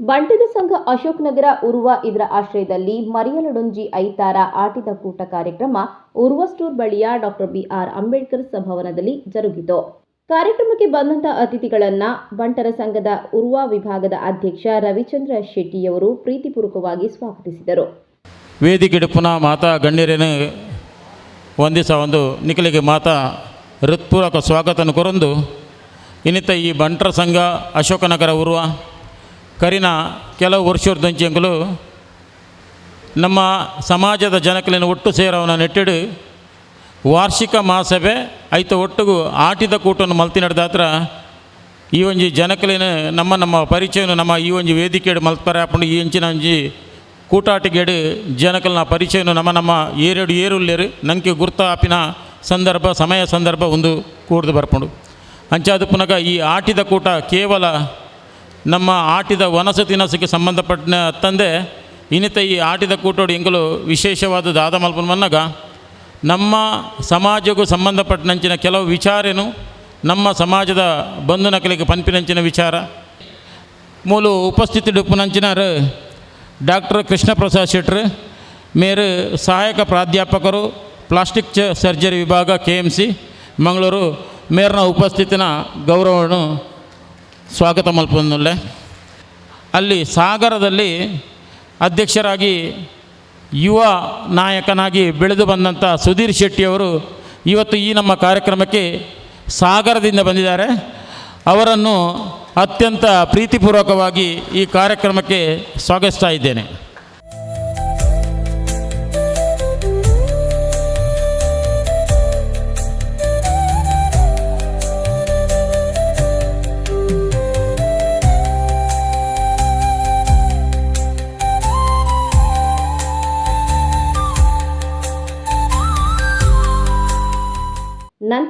ಬಂಟರ ಸಂಘ ಅಶೋಕ್ ನಗರ ಉರುವ ಇದರ ಆಶ್ರಯದಲ್ಲಿ ಮರಿಯಲಡೊಂಜಿ ಐತಾರ ಆಟಿದ ಕೂಟ ಕಾರ್ಯಕ್ರಮ ಉರುವ ಸ್ಟೋರ್ ಬಳಿಯ ಡಾಕ್ಟರ್ ಬಿಆರ್ ಅಂಬೇಡ್ಕರ್ ಸಭಾವನದಲ್ಲಿ ಜರುಗಿತು. ಕಾರ್ಯಕ್ರಮಕ್ಕೆ ಬಂದಂತಹ ಅತಿಥಿಗಳನ್ನ ಬಂಟರ ಸಂಘದ ಉರುವ ವಿಭಾಗದ ಅಧ್ಯಕ್ಷ ರವಿಚಂದ್ರ ಶೆಟ್ಟಿಯವರು ಪ್ರೀತಿಪೂರ್ವಕವಾಗಿ ಸ್ವಾಗತಿಸಿದರು. ವೇದಿಕೆಡುಪುನ ಮಾತಾ ಗಣ್ಯರೇನು ಒಂದಿಸ ಒಂದು ನಿಖಲಿಗೆ ಮಾತಾ ಹೃತ್ಪೂರ್ವಕ ಸ್ವಾಗತನ ಕೊರಂದು. ಇನ್ನಿತ ಈ ಬಂಟರ ಸಂಘ ಅಶೋಕನಗರ ಉರುವ ಕರಿನ ಕೆಲವು ವರ್ಷದಂಚೆಂಗಳು ನಮ್ಮ ಸಮಾಜದ ಜನಕಲಿನ ಒಟ್ಟು ಸೇರವನ ನೆಟ್ಟಿಡು ವಾರ್ಷಿಕ ಮಹಾಸಭೆ ಐತ ಒಟ್ಟಿಗೂ ಆಟಿದ ಕೂಟನ್ನು ಮಲ್ತಿ ನಡೆದಾತ್ರ ಈ ಒಂಜಿ ಜನಕಲಿನ ನಮ್ಮ ನಮ್ಮ ಪರಿಚಯನ ನಮ್ಮ ಈ ಒಂಜಿ ವೇದಿಕೆಡು ಮಲ್ತಾರೆ ಹಾಕೊಂಡು ಈ ಇಂಚಿನ ಒಂಜಿ ಕೂಟಾಟಿಗೆಡು ಜನಕಲ್ನ ಪರಿಚಯನು ನಮ್ಮ ನಮ್ಮ ಏರೆಡು ಏರುಲ್ಲೇರು. ನಂಗೆ ಗುರ್ತ ಆಪಿನ ಸಂದರ್ಭ, ಸಮಯ ಸಂದರ್ಭ ಒಂದು ಕೂಡ್ದು ಬರ್ಪುಂಡು. ಅಂಚಾದ ಈ ಆಟಿದ ಕೂಟ ಕೇವಲ ನಮ್ಮ ಆಟಿದ ವನಸ ತಿನಸಕ್ಕೆ ಸಂಬಂಧಪಟ್ಟ ತಂದೆ, ಇನಿತ ಈ ಆಟಿದ ಕೂಟೋಡು ಇಂಕಲು ವಿಶೇಷವಾದ ದಾದ ಮಲ್ಪನ ಮನ್ನಗ ನಮ್ಮ ಸಮಾಜಕ್ಕೂ ಸಂಬಂಧಪಟ್ಟನಂಚಿನ ಕೆಲವು ವಿಚಾರೇನು, ನಮ್ಮ ಸಮಾಜದ ಬಂಧು ನಕಲಿಗೆ ಪಂಪಿನಂಚಿನ ವಿಚಾರ, ಮೂಲು ಉಪಸ್ಥಿತಿ ಡುಪ್ಪುನಂಚಿನಾರು ಡಾಕ್ಟರ್ ಕೃಷ್ಣ ಪ್ರಸಾದ್ ಶೆಟ್ರು, ಮೇರು ಸಹಾಯಕ ಪ್ರಾಧ್ಯಾಪಕರು, ಪ್ಲಾಸ್ಟಿಕ್ ಸರ್ಜರಿ ವಿಭಾಗ ಕೆ ಎಂ ಸಿ, ಮಂಗಳೂರು ಮೇರ್ನ ಉಪಸ್ಥಿತಿನ ಗೌರವವನ್ನು ಸ್ವಾಗತ ಮಲ್ಪೊಂದುಲ್ಲೆ ಅಲ್ಲಿ ಸಾಗರದಲ್ಲಿ ಅಧ್ಯಕ್ಷರಾಗಿ ಯುವ ನಾಯಕನಾಗಿ ಬೆಳೆದು ಬಂದಂಥ ಸುಧೀರ್ ಶೆಟ್ಟಿಯವರು ಇವತ್ತು ಈ ನಮ್ಮ ಕಾರ್ಯಕ್ರಮಕ್ಕೆ ಸಾಗರದಿಂದ ಬಂದಿದ್ದಾರೆ. ಅವರನ್ನು ಅತ್ಯಂತ ಪ್ರೀತಿಪೂರ್ವಕವಾಗಿ ಈ ಕಾರ್ಯಕ್ರಮಕ್ಕೆ ಸ್ವಾಗತಿಸ್ತಾ ಇದ್ದೇನೆ.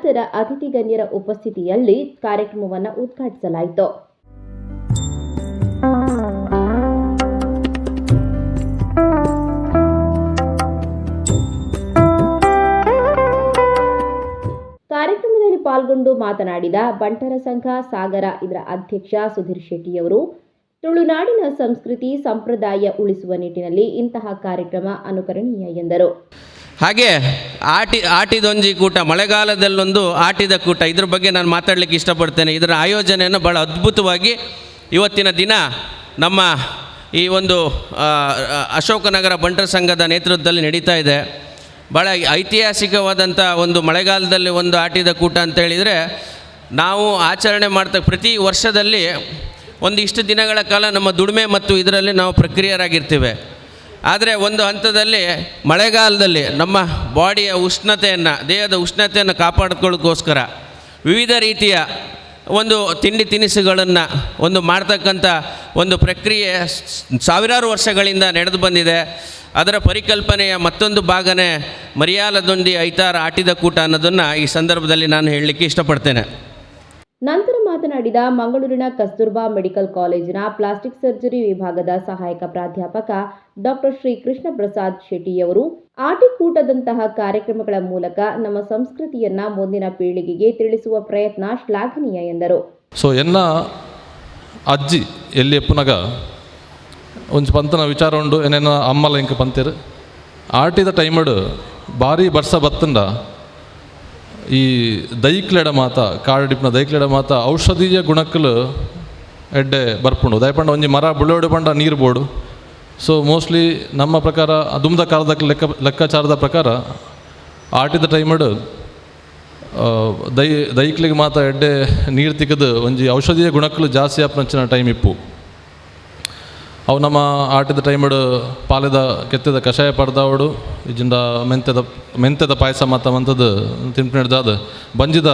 ನಂತರ ಅತಿಥಿ ಗಣ್ಯರ ಉಪಸ್ಥಿತಿಯಲ್ಲಿ ಕಾರ್ಯಕ್ರಮವನ್ನು ಉದ್ಘಾಟಿಸಲಾಯಿತು. ಕಾರ್ಯಕ್ರಮದಲ್ಲಿ ಪಾಲ್ಗೊಂಡು ಮಾತನಾಡಿದ ಬಂಟರ ಸಂಘ ಸಾಗರ ಇದರ ಅಧ್ಯಕ್ಷ ಸುಧೀರ್ ಶೆಟ್ಟಿಯವರು, ತುಳುನಾಡಿನ ಸಂಸ್ಕೃತಿ ಸಂಪ್ರದಾಯ ಉಳಿಸುವ ನಿಟ್ಟಿನಲ್ಲಿ ಇಂತಹ ಕಾರ್ಯಕ್ರಮ ಅನುಕರಣೀಯ ಎಂದರು. ಹಾಗೆ ಆಟಿ ಆಟಿದೊಂಜಿ ಕೂಟ, ಮಳೆಗಾಲದಲ್ಲೊಂದು ಆಟಿದ ಕೂಟ, ಇದ್ರ ಬಗ್ಗೆ ನಾನು ಮಾತಾಡಲಿಕ್ಕೆ ಇಷ್ಟಪಡ್ತೇನೆ. ಇದರ ಆಯೋಜನೆಯನ್ನು ಭಾಳ ಅದ್ಭುತವಾಗಿ ಇವತ್ತಿನ ದಿನ ನಮ್ಮ ಈ ಒಂದು ಅಶೋಕನಗರ ಬಂಟರ ಸಂಘದ ನೇತೃತ್ವದಲ್ಲಿ ನಡೀತಾ ಇದೆ. ಭಾಳ ಐತಿಹಾಸಿಕವಾದಂಥ ಒಂದು ಮಳೆಗಾಲದಲ್ಲಿ ಒಂದು ಆಟಿದ ಕೂಟ ಅಂತ ಹೇಳಿದರೆ ನಾವು ಆಚರಣೆ ಮಾಡ್ತಾ, ಪ್ರತಿ ವರ್ಷದಲ್ಲಿ ಒಂದಿಷ್ಟು ದಿನಗಳ ಕಾಲ ನಮ್ಮ ದುಡಿಮೆ ಮತ್ತು ಇದರಲ್ಲಿ ನಾವು ಪ್ರಕ್ರಿಯರಾಗಿರ್ತೇವೆ ಆದರೆ ಒಂದು ಹಂತದಲ್ಲಿ ಮಳೆಗಾಲದಲ್ಲಿ ನಮ್ಮ ಬಾಡಿಯ ಉಷ್ಣತೆಯನ್ನು, ದೇಹದ ಉಷ್ಣತೆಯನ್ನು ಕಾಪಾಡ್ಕೊಳ್ಳೋಕ್ಕೋಸ್ಕರ ವಿವಿಧ ರೀತಿಯ ಒಂದು ತಿಂಡಿ ತಿನಿಸುಗಳನ್ನು ಒಂದು ಮಾಡ್ತಕ್ಕಂಥ ಒಂದು ಪ್ರಕ್ರಿಯೆ ಸಾವಿರಾರು ವರ್ಷಗಳಿಂದ ನಡೆದು ಬಂದಿದೆ. ಅದರ ಪರಿಕಲ್ಪನೆಯ ಮತ್ತೊಂದು ಭಾಗನೇ ಮರಿಯಾಲದೊಂದಿ ಐತಾರ ಆಟಿದ ಕೂಟ ಅನ್ನೋದನ್ನು ಈ ಸಂದರ್ಭದಲ್ಲಿ ನಾನು ಹೇಳಲಿಕ್ಕೆ ಇಷ್ಟಪಡ್ತೇನೆ. ನಂತರ ಮಾತನಾಡಿದ ಮಂಗಳೂರಿನ ಕಸ್ತೂರ್ಬಾ ಮೆಡಿಕಲ್ ಕಾಲೇಜಿನ ಪ್ಲಾಸ್ಟಿಕ್ ಸರ್ಜರಿ ವಿಭಾಗದ ಸಹಾಯಕ ಪ್ರಾಧ್ಯಾಪಕ ಡಾಕ್ಟರ್ ಶ್ರೀ ಕೃಷ್ಣ ಪ್ರಸಾದ್ ಶೆಟ್ಟಿಯವರು ಆಟಿಕೂಟದಂತಹ ಕಾರ್ಯಕ್ರಮಗಳ ಮೂಲಕ ನಮ್ಮ ಸಂಸ್ಕೃತಿಯನ್ನ ಮುಂದಿನ ಪೀಳಿಗೆಗೆ ತಿಳಿಸುವ ಪ್ರಯತ್ನ ಶ್ಲಾಘನೀಯ ಎಂದರು. ಸೊ ಎನ್ನ ಅಜ್ಜಿ ಎಲ್ಲಿ ಎಪ್ಪುನಗ ಒಂದು ಪಂತನ ವಿಚಾರ ಉಂಡು ಏನೇನು ಅಮ್ಮಲ ಇಂಕ ಪಂತೀರು. ಆಟಿದ ಟೈಮಡ್ ಭಾರಿ ಬರ್ಸ ಬತ್ತಂಡ. ಈ ದೈಕ್ಲೆಡ ಮಾತ ಕಾಡಿಪ್ನ ದೈಕ್ಲೆಡ ಮಾತ, ಔಷಧೀಯ ಗುಣಕ್ಕಲು ಎಡ್ಡೆ ಬರ್ಪುಂಡು. ದಯಪಂಡ ಒಂಜಿ ಮರ, ಬುಳ್ಳೋಡು ಪಂಡ ನೀರು ಬೋಡು. ಸೊ ಮೋಸ್ಟ್ಲಿ ನಮ್ಮ ಪ್ರಕಾರ, ಅದುಮ್ದ ಕಾಲದ ಲೆಕ್ಕ, ಲೆಕ್ಕಾಚಾರದ ಪ್ರಕಾರ, ಆಟಿದ ಟೈಮಡ್ ದೈ, ದೈಕ್ಲಿಗೆ ಮಾತ ಎಡ್ಡೆ ನೀರು ತಿಕ್ಕದು ಒಂಜಿ ಔಷಧೀಯ ಗುಣಕ್ಕಲು ಜಾಸ್ತಿ ಆಪನಂಚಿನ ಟೈಮ್ ಇಪ್ಪು. ಅವು ನಮ್ಮ ಆಟದ ಟೈಮಡು ಪಾಲೆದ ಕೆತ್ತದ ಕಷಾಯ ಪಡ್ದಾವಡು ಇಜಿಂದ ಮೆಂತ್ಯದ ಮೆಂತ್ಯದ ಪಾಯಸ ಮಾತ ಮಂತದ್ದು ತಿನ್ಪಿಡ್ದಾದ ಬಂಜಿದ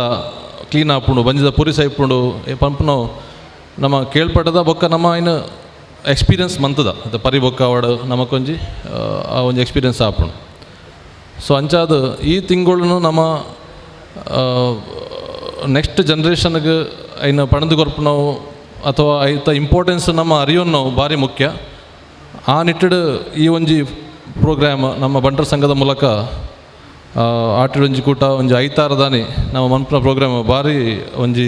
ಕ್ಲೀನ್ ಆಪುಂಡು ಬಂಜಿದ ಪುರಿ ಸೈಪುಂಡು ಈ ಪಂಪ್ನು ನಮ್ಮ ಕೇಳ್ಪಟ್ಟದ ಬೊಕ್ಕ ನಮ್ಮ ಇನ್ನು ಎಕ್ಸ್ಪೀರಿಯನ್ಸ್ ಮಂತದ. ಅದು ಪರಿ ಬೊಕ್ಕ ಅವಡು ನಮಕೊಂಜಿ ಆ, ಒಂಜಿ ಎಕ್ಸ್ಪೀರಿಯನ್ಸ್ ಆಪುಂಡು ಸೊ ಅಂಚಾದ ಈ ತಿಂಗಳು ನಮ್ಮ ನೆಕ್ಸ್ಟ್ ಜನ್ರೇಷನ್ಗೆ ಐನ ಪಣದು ಕೊರ್ಪು ನಾವು ಅಥವಾ ಐತ ಇಂಪಾರ್ಟೆನ್ಸ್ ನಮ್ಮ ಅರಿವನ್ನು ಭಾರಿ ಮುಖ್ಯ. ಆ ನಿಟ್ಟಿಡು ಈ ಒಂಜಿ ಪ್ರೋಗ್ರಾಮ್ ನಮ್ಮ ಬಂಟರ ಸಂಘದ ಮೂಲಕ ಆ, ಆಟಿಡ್ ಒಂಜಿ ಕೂಟ ಒಂಜಿ ಐತಾರದಾನಿ ನಮ್ಮ ಮನ್ಪುನ ಪ್ರೋಗ್ರಾಮ್ ಭಾರಿ ಒಂಜಿ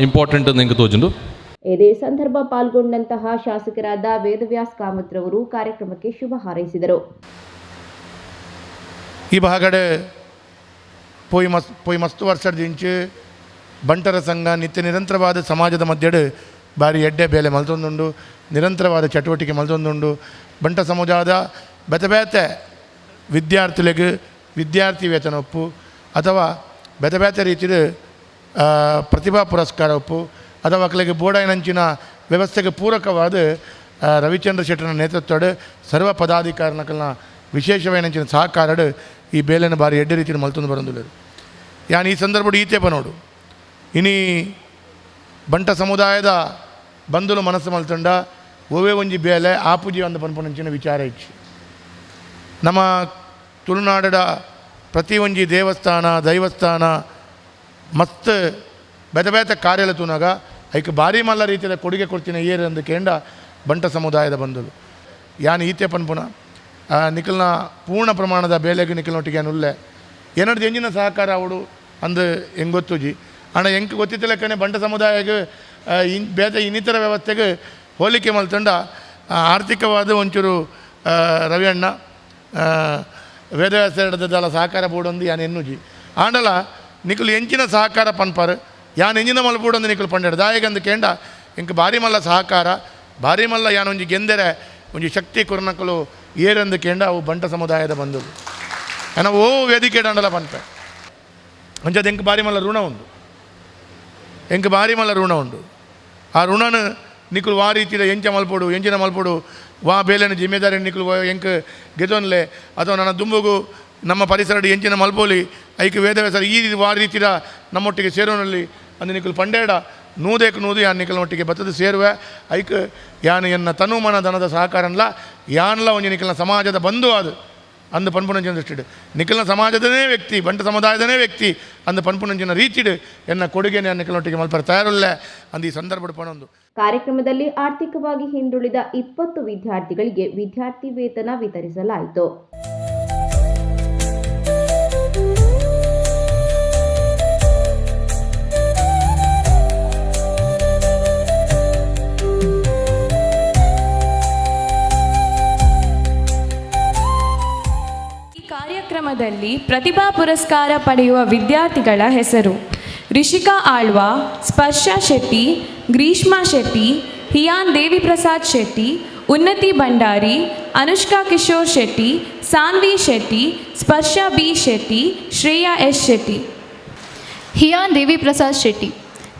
ಇಂಪಾರ್ಟೆಂಟ್ ಅಂತ ಹೆಂಗೆ ತೋಜುಂಡು. ಇದೇ ಸಂದರ್ಭ ಪಾಲ್ಗೊಂಡಂತಹ ಶಾಸಕರಾದ ವೇದವ್ಯಾಸ್ ಕಾಮತ್ರವರು ಕಾರ್ಯಕ್ರಮಕ್ಕೆ ಶುಭ ಹಾರೈಸಿದರು. ಈ ಭಾಗಡೆ ಪೋಯಿ ಮಸ್ ಪೋಯಿ ಮಸ್ತು ವರ್ಷದಿಂಚು ಬಂಟರ ಸಂಘ ನಿತ್ಯ ನಿರಂತರವಾದ ಸಮಾಜದ ಮಧ್ಯೆ ಬಾರಿ ಎಡ್ಡೆ ಬೇಲೆ ಮಲ್ತೊಂದುಂಡು ನಿರಂತರವಾದ ಚಟುವಟಿಕೆ ಮಲ್ತೊಂದುಂಡು ಬಂಟ ಸಮುದಾಯದ ಬೆತೆ ಬೇತೆ ವಿದ್ಯಾರ್ಥಿಗಳಿಗೆ ವಿದ್ಯಾರ್ಥಿ ವೇತನ ಒಪ್ಪು, ಅಥವಾ ಬೆತೆ ಬೇತೆ ರೀತಿಯ ಪ್ರತಿಭಾ ಪುರಸ್ಕಾರ ಒಪ್ಪು, ಅಥವಾ ಅಕ್ಕಲಿಗೆ ಬೋಡಾಯಿನಂಚಿನ ವ್ಯವಸ್ಥೆಗೆ ಪೂರಕವಾದ ರವಿಚಂದ್ರ ಶೆಟ್ಟರ ನೇತೃತ್ವದ ಸರ್ವ ಪದಾಧಿಕಾರಿನಕಲ್ನ ವಿಶೇಷವೇನಂಚಿನ ಸಹಕಾರಡು ಈ ಬೇಲೆನ ಬಾರಿ ಎಡ್ಡೆ ರೀತಿಯ ಮಲ್ತೊಂದು ಬರೋದಿಲ್ಲ ಯಾನ್ ಈ ಸಂದರ್ಭ ಈತೆ ನೋಡು. ಇನಿ ಬಂಟ ಸಮುದಾಯದ ಬಂಧುಲು ಮನಸ್ಸು ಮಲ್ತಂಡ, ಒವೇ ಒಂಜಿ ಬೇಲೆ ಆಪುಜಿ ಅಂದ ಪನ್ಪುನಂಚಿನ ವಿಚಾರ ಇಚ್ಚಿ. ನಮ್ಮ ತುಳುನಾಡದ ಪ್ರತಿ ಒಂಜಿ ದೇವಸ್ಥಾನ, ದೈವಸ್ಥಾನ, ಮಸ್ತ್ ಬೇತೆ ಬೇತ ಕಾರ್ಯಲ ತೂನಾಗ ಐಕೆ ಭಾರಿ ಮಲ್ಲ ರೀತಿಯ ಕೊಡುಗೆ ಕೊಡ್ತೀನಿ ಏರು ಅಂದು ಕೇಂಡ ಬಂಟ ಸಮುದಾಯದ ಬಂಧುಲು. ಯಾನ್ ಈತೆ ಪನ್ಪುನ ನಿಖಲ್ನ ಪೂರ್ಣ ಪ್ರಮಾಣದ ಬೇಲೆಗೆ ನಿಖಲ್ನೊಟ್ಟಿಗೆ ಏನು ಉಲ್ಲೆ. ಏನಡ್ದು ಎಂಜಿನ ಸಹಕಾರ ಅವಳು ಅಂದು ಹೆಂಗೆ ಅಣ್ಣ ಹೆಂಗೆ ಕಣೆ, ಬಂಡ ಸಮುದಾಯಕ್ಕೆ ಇನ್ ಬೇತೆ ಇನ್ನಿತರ ವ್ಯವಸ್ಥೆಗೆ ಹೋಲಿಕೆ ಮಲ್ತಂಡ ಆರ್ಥಿಕವಾದ ಒಂಚೂರು ರವಿ ರವಿಯಣ್ಣ ವೇದವ್ಯಾಸ ಹಿಡ್ದಲ್ಲ ಸಹಕಾರ ಬೋಡೊಂದು ಯಾನ್ ಎನ್ನುಜಿ. ಆಂಡಲ, ನಿಖಲು ಎಂಚಿನ ಸಹಕಾರ ಪನ್ಪಾರು, ಯಾನ್ ಎಂಜಿನ ಮಲ್ಲ ಬೋಡೊಂದು ನಿಖಲು ಪಂಡಾಡು ದಾಯಗಂದು ಕೇಂಡ ಇಂಕ ಭಾರಿ ಮಲ್ಲ ಸಹಕಾರ, ಭಾರಿ ಮಲ್ಲ ಯಾನ್ ಒಂಜಿ ಗೆಂದರೆ, ಒಂಜಿ ಶಕ್ತಿ ಕುರ್ನಕಲು ಏರಂದು ಕೇಂಡ, ಅವು ಬಂಟ ಸಮುದಾಯದ ಬಂಧುಗಳು ಯಾನ ಓ ವೇದಿಕೆ ಅಂಡಲ ಪನ್ಪೆ. ಅಂಚದ ಎಂಕ ಭಾರಿ ಮಲ್ಲ ಋಣ ಉಂಡು ಎಂಕ ಭಾರಿ ಮಲ್ಲ ಋಣ ಉಂಡು ಆ ಋಣನ ನಿಕುಲು ವಾ ರೀತಿಯ ಎಂಚ ಮಲ್ಪೋಡು ಎಂಚಿನ ಮಲ್ಪೋಡು ವಾ ಬೇಲೆನ ಜಿಮ್ಮೆದಾರಿ ನಿಕುಲು ಎಂಕ ಗೆದೋನ್ಲೆ ಅಥವಾ ನನ್ನ ದುಂಬುಗು ನಮ್ಮ ಪರಿಸರಡು ಎಂಚಿನ ಮಲ್ಪೋಲಿ ಐಕೆ ವೇದವ್ಯಾಸರ ಈ ರೀತಿ ವಾ ರೀತಿಯ ನಮ್ಮೊಟ್ಟಿಗೆ ಸೇರೋನಲ್ಲಿ ಅಂದು ನಿಕುಲು ಪಂಡೇಡ ನೂದೇಕ್ ನೂದು ಯಾನ್ ನಿಕಲ್ನೊಟ್ಟಿಗೆ ಬತ್ತದು ಸೇರುವೆ ಐಕ್ ಯಾನ್ ಎನ್ನ ತನು ಮನ ದನದ ಸಹಕಾರನ್ಲ ಯಾನ್ಲ ಒಂಜಿ ನಿಕಲ್ನ ಸಮಾಜದ ಬಂಧು ಅದು ಅಂದು ಪನ್ಪುನಂಚಿನ ದೃಷ್ಟಿಡು ನಿಖಲ್ನ ಸಮಾಜದನೇ ವ್ಯಕ್ತಿ ಬಂಟ ಸಮುದಾಯದನೇ ವ್ಯಕ್ತಿ ಅಂದು ಪನ್ಪುನಂಚಿನ ರೀತಿಡು ಎನ್ನ ಕೊಡುಗೆನೆ ನಿಖಲ್ನೊಟ್ಟಿಗೆ ಮಲ್ಪರ ತಯಾರಲ್ಲೇ ಅಂದು ಈ ಸಂದರ್ಭ ಪಣೊಂದು ಕಾರ್ಯಕ್ರಮದಲ್ಲಿ ಆರ್ಥಿಕವಾಗಿ ಹಿಂದುಳಿದ ಇಪ್ಪತ್ತು ವಿದ್ಯಾರ್ಥಿಗಳಿಗೆ ವಿದ್ಯಾರ್ಥಿ ವೇತನ ವಿತರಿಸಲಾಯಿತು ಕಾರ್ಯಕ್ರಮದಲ್ಲಿ ಪ್ರತಿಭಾ ಪುರಸ್ಕಾರ ಪಡೆಯುವ ವಿದ್ಯಾರ್ಥಿಗಳ ಹೆಸರು. ರಿಷಿಕಾ ಆಳ್ವಾ, ಸ್ಪರ್ಶ ಶೆಟ್ಟಿ, ಗ್ರೀಷ್ಮಾ ಶೆಟ್ಟಿ, ಹಿಯಾನ್ ದೇವಿಪ್ರಸಾದ್ ಶೆಟ್ಟಿ, ಉನ್ನತಿ ಭಂಡಾರಿ, ಅನುಷ್ಕಾ ಕಿಶೋರ್ ಶೆಟ್ಟಿ, ಸಾನ್ವಿ ಶೆಟ್ಟಿ, ಸ್ಪರ್ಶ ಬಿ ಶೆಟ್ಟಿ, ಶ್ರೇಯಾ ಎಸ್ ಶೆಟ್ಟಿ. ಹಿಯಾನ್ ದೇವಿ ಪ್ರಸಾದ್ ಶೆಟ್ಟಿ,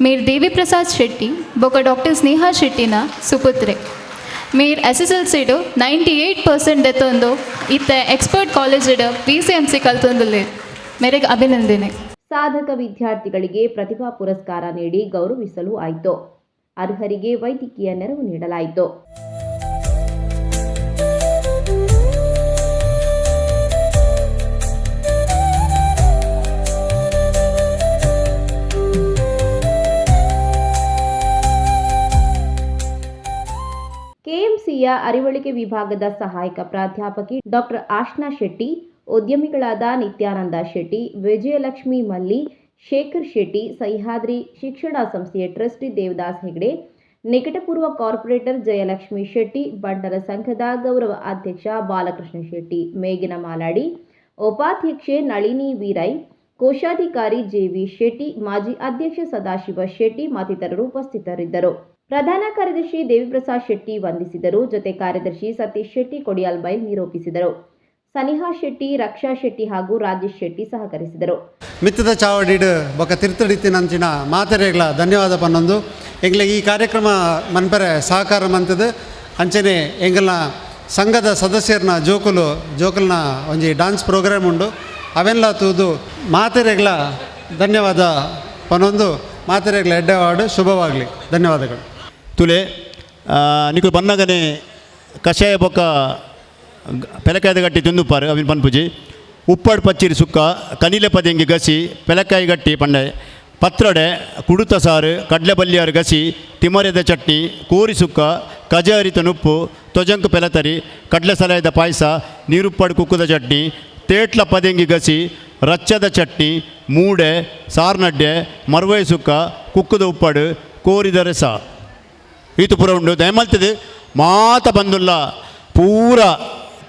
ಮೇರ್ ದೇವಿ ಪ್ರಸಾದ್ ಶೆಟ್ಟಿ, ಬೊಕ ಡಾಕ್ಟರ್ ಸ್ನೇಹಾ ಶೆಟ್ಟಿನ ಸುಪುತ್ರೆ. ಮೇರ್ S S L ಸಿಡು ninety eight percent ಎತ್ತೊಂದು ಇತ್ತ ಎಕ್ಸ್ಪರ್ಟ್ ಕಾಲೇಜಿಡ ಪಿ ಸಿ ಎಂ ಸಿ ಕಲ್ತೊಂದುಲ್ಲೆ. ಮೇರೆಗೆ ಅಭಿನಂದನೆ. ಸಾಧಕ ವಿದ್ಯಾರ್ಥಿಗಳಿಗೆ ಪ್ರತಿಭಾ ಪುರಸ್ಕಾರ ನೀಡಿ ಗೌರವಿಸಲು ಆಯಿತು. ಅರ್ಹರಿಗೆ ವೈದ್ಯಕೀಯ ನೆರವು ನೀಡಲಾಯಿತು. ಅರಿವಳಿಕೆ ವಿಭಾಗದ ಸಹಾಯಕ ಪ್ರಾಧ್ಯಾಪಕಿ ಡಾಕ್ಟರ್ ಆಶ್ನಾ ಶೆಟ್ಟಿ, ಉದ್ಯಮಿಗಳಾದ ನಿತ್ಯಾನಂದ ಶೆಟ್ಟಿ, ವಿಜಯಲಕ್ಷ್ಮಿ ಮಲ್ಲಿ, ಶೇಖರ್ ಶೆಟ್ಟಿ, ಸಹ್ಯಾದ್ರಿ ಶಿಕ್ಷಣ ಸಂಸ್ಥೆಯ ಟ್ರಸ್ಟಿ ದೇವದಾಸ್ ಹೆಗ್ಡೆ, ನಿಕಟಪೂರ್ವ ಕಾರ್ಪೊರೇಟರ್ ಜಯಲಕ್ಷ್ಮಿ ಶೆಟ್ಟಿ, ಬಂಡರ ಸಂಘದ ಗೌರವ ಅಧ್ಯಕ್ಷ ಬಾಲಕೃಷ್ಣ ಶೆಟ್ಟಿ, ಮೇಗಿನ ಮಾಲಾಡಿ, ಉಪಾಧ್ಯಕ್ಷೆ ನಳಿನಿ ವೀರೈ, ಕೋಶಾಧಿಕಾರಿ ಜೆವಿ ಶೆಟ್ಟಿ, ಮಾಜಿ ಅಧ್ಯಕ್ಷ ಸದಾಶಿವ ಶೆಟ್ಟಿ ಮತ್ತಿತರರು ಉಪಸ್ಥಿತರಿದ್ದರು. ಪ್ರಧಾನ ಕಾರ್ಯದರ್ಶಿ ದೇವಿಪ್ರಸಾದ್ ಶೆಟ್ಟಿ ವಂದಿಸಿದರು. ಜೊತೆ ಕಾರ್ಯದರ್ಶಿ ಸತೀಶ್ ಶೆಟ್ಟಿ, ಕೊಡಿಯಾಲ್ ಬೈಲ್ ನಿರೂಪಿಸಿದರು. ಸನಿಹಾ ಶೆಟ್ಟಿ, ರಕ್ಷಾ ಶೆಟ್ಟಿ ಹಾಗೂ ರಾಜೇಶ್ ಶೆಟ್ಟಿ ಸಹಕರಿಸಿದರು. ಮಿತ್ತದ ಚಾವಡಿಡ್ ಬೊಕ ತಿರ್ತಡಿತ್ತಿನಂಚಿನ ಮಾತರೆಗಳ ಧನ್ಯವಾದ ಪನ್ನೊಂದು. ಎಂಗ್ಲ ಈ ಕಾರ್ಯಕ್ರಮ ಮನ್ಪರೆ ಸಹಕಾರ ಮಂತದ. ಅಂಚನೆ ಎಂಗಲ್ನ ಸಂಘದ ಸದಸ್ಯರನ್ನ ಜೋಕುಲು, ಜೋಕುಲ್ನ ಒಂಜಿ ಡಾನ್ಸ್ ಪ್ರೋಗ್ರಾಮ್ ಉಂಡು. ಅವೆಲ್ಲ ತೂದು ಮಾತೆರೆಗಳ ಧನ್ಯವಾದ ಪನ್ನೊಂದು. ಮಾತೆರೆಗ್ಲ ಎಡ್ಡೆವಾಡು ಶುಭವಾಗಲಿ. ಧನ್ಯವಾದಗಳು. ತುಲೆ ಆ, ನಿಕುಲು ಬನ್ನಗನೆ ಕಷಾಯ ಬೊಕ್ಕ ಪೆಲಕಾಯದ ಗಟ್ಟಿ ತಿಂದುಪಾರು ಅವಿನ ಪನ್ಪುಜಿ ಉಪ್ಪಾಡು ಪಚ್ಚಿರಿ ಸುಕ್ಕ ಕನಿಲೆ ಪದೆಂಗಿ ಗಸಿ ಪೆಲಕಾಯಿ ಗಟ್ಟಿ ಪಂಡೆ ಪತ್ರೊಡೆ ಕುಡುತ ಸಾರು ಕಡ್ಲೆ ಬಲ್ಲಿಯಾರು ಗಸಿ ತಿಮರೆದ ಚಟ್ನಿ ಕೋರಿ ಸುಕ್ಕ ಕಜಾರಿತ ನುಪ್ಪು ತೊಜಂಕು ಪೆಲತರಿ ಕಡ್ಲೆ ಸಲಹದ ಪಾಯಸ ನೀರುಪ್ಪಾಡು ಕುಕ್ಕುದ ಚಟ್ನಿ ತೇಟ್ಲ ಪದೆಂಗಿ ಗಸಿ ರಚ್ಚದ ಚಟ್ನಿ ಮೂಡೆ ಸಾರ್ನಡ್ಡೆ ಮರುವೈ ಸುಕ್ಕ ಕುಕ್ಕುದ ಉಪ್ಪಾಡು ಕೋರಿದ ರಸ ಈತು ಪೂರ ಉಂಡು ದಯಮಲ್ತದೆ ಮಾತ ಬಂದುಲ್ಲ. ಪೂರ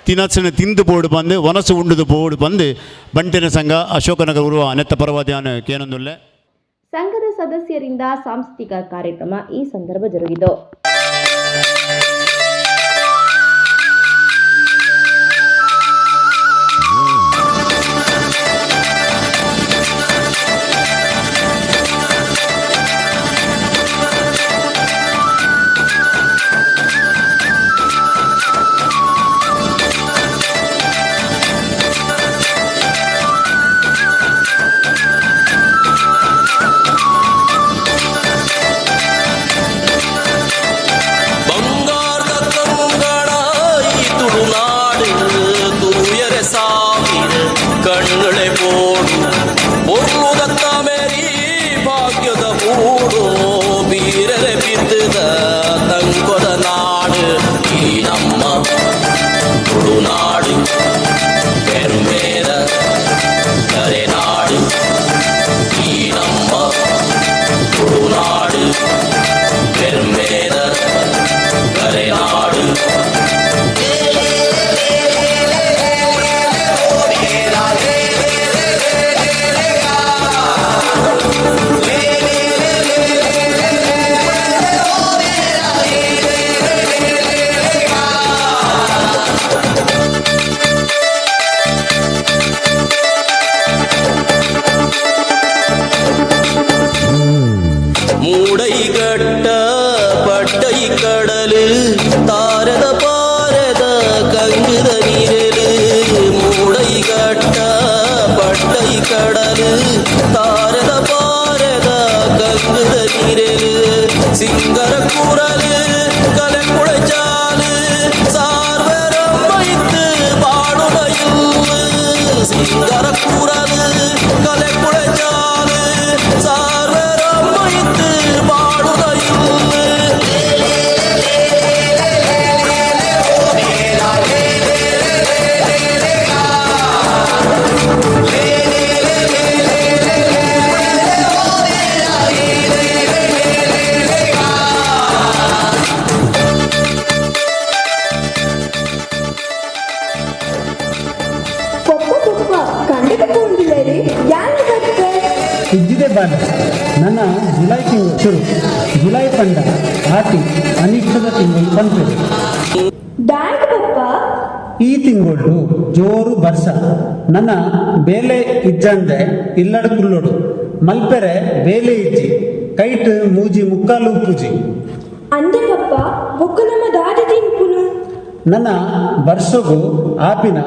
ತಿನಸನ ತಿಂದು ಬೋಡು ಬಂದು, ವನಸು ಉಂಡುದು ಬೋಡು ಬಂದು. ಬಂಟಿನ ಸಂಘ, ಅಶೋಕನಗರ ಉರುವ ನೆತ್ತ ಪರವಾದ್ಯಾನ ಕೇನೊಂದುಲ್ಲೆ. ಸಂಘದ ಸದಸ್ಯರಿಂದ ಸಾಂಸ್ಕೃತಿಕ ಕಾರ್ಯಕ್ರಮ ಈ ಸಂದರ್ಭ ಜರುಗಿತು. தாய் ನನ್ನ ಬೇಲೆ ಇಜ್ಜಂದೆ ಇಲ್ಲಡ ಕುಲ್ಲೊಡು ಮಲ್ಪೆರೆ ಬೇಲೆ ಇಜ್ಜಿ ಕೈಟ್ ಮೂಜಿ ಮುಕ್ಕಾಲು ಪೂಜಿ ಅಂದೆ ಪಪ್ಪ ಬೊಕ್ಕ ನಮ್ಮ ದಾದಿ ತಿಂಪುನು ನನ್ನ ಬರ್ಸಗು ಆಪಿನ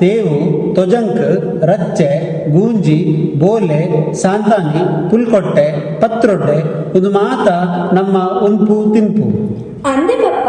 ತೇವು ತೊಜಂಕ್ ರಚ್ಚೆ ಗೂಂಜಿ ಬೋಲೆ ಸಾಂತಾನಿ ಪುಲ್ಕೊಟ್ಟೆ ಪತ್ರೊಡ್ಡೆ ಇದು ಮಾತ ನಮ್ಮ ಉಂಪು ತಿಂಪು ಅಂದೆ ಪಪ್ಪ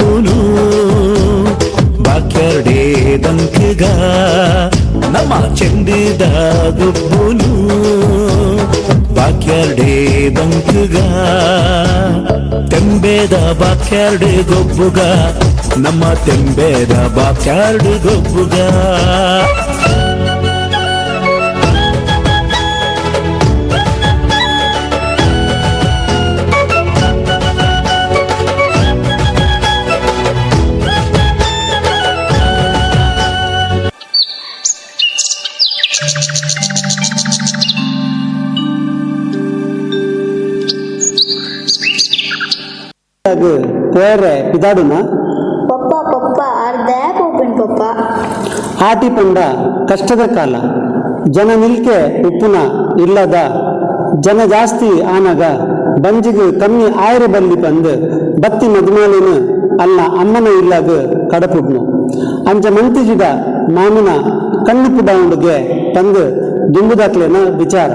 ಬಾಕ್ಯರ್ಡೆ ದಂಕಗ ನಮ್ಮ ಚೆಂಡದ ಗೊಬ್ಬುನು ಬಾಕ್ಯರ್ಡೆ ದಂಕಗ ತೆಂಬೇದ ಬಾಕ್ಯಾರ್ಡೆ ಗೊಬ್ಬುಗ ನಮ್ಮ ತೆಂಬೇದ ಬಾಕ್ಯಾರ್ಡೆ ಗೊಬ್ಬುಗ பேரு ಆಟಿ ಪಂಡ ಕಷ್ಟದ ಕಾಲ. ಜನ ನಿಲ್ಕೆ ಉಪ್ಪುನ ಇಲ್ಲದ ಜನ ಜಾಸ್ತಿ ಆನಗ ಬಂಜಿಗೆ ಕಮ್ಮಿ ಆಯರು ಬಲ್ಲಿ ಬಂದು ಬತ್ತಿ ಮದ್ಮಾಲಿನ ಅಲ್ಲ ಅಮ್ಮನ ಇಲ್ಲದ ಕಡಪುಡ್ನು ಅಂಜ ಮಂತಿಜಿದ ಮಾಮಿನ ಕಣ್ಣು ಪುಡ ತಂದು ದುಂಬುದಾಕ್ಲೆನ ವಿಚಾರ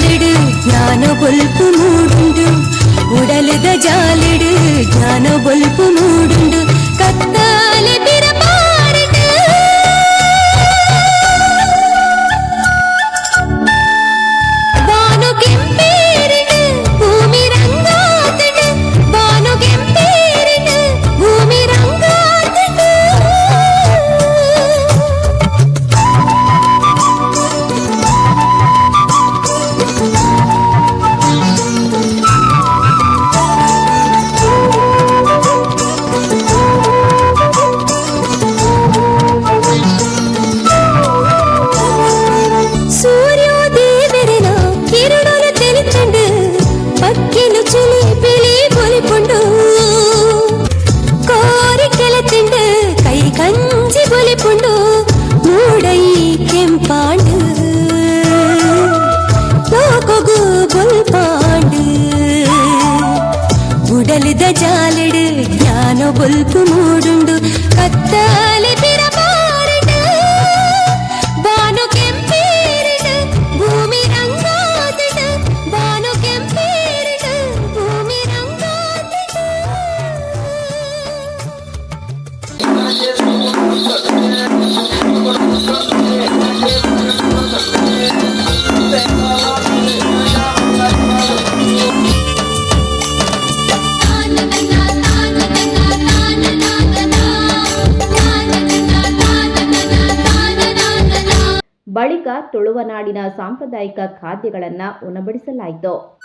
ജാലിട് ജ്ഞാന പൊൽപ്പ് മൂടുണ്ട് ഉടലുക ജാലിട് ജ്ഞാന പൊൽപ്പ് മൂടുണ്ട് കത്താലി ಖಾದ್ಯಗಳನ್ನು ಉಣಬಡಿಸಲಾಯಿತು.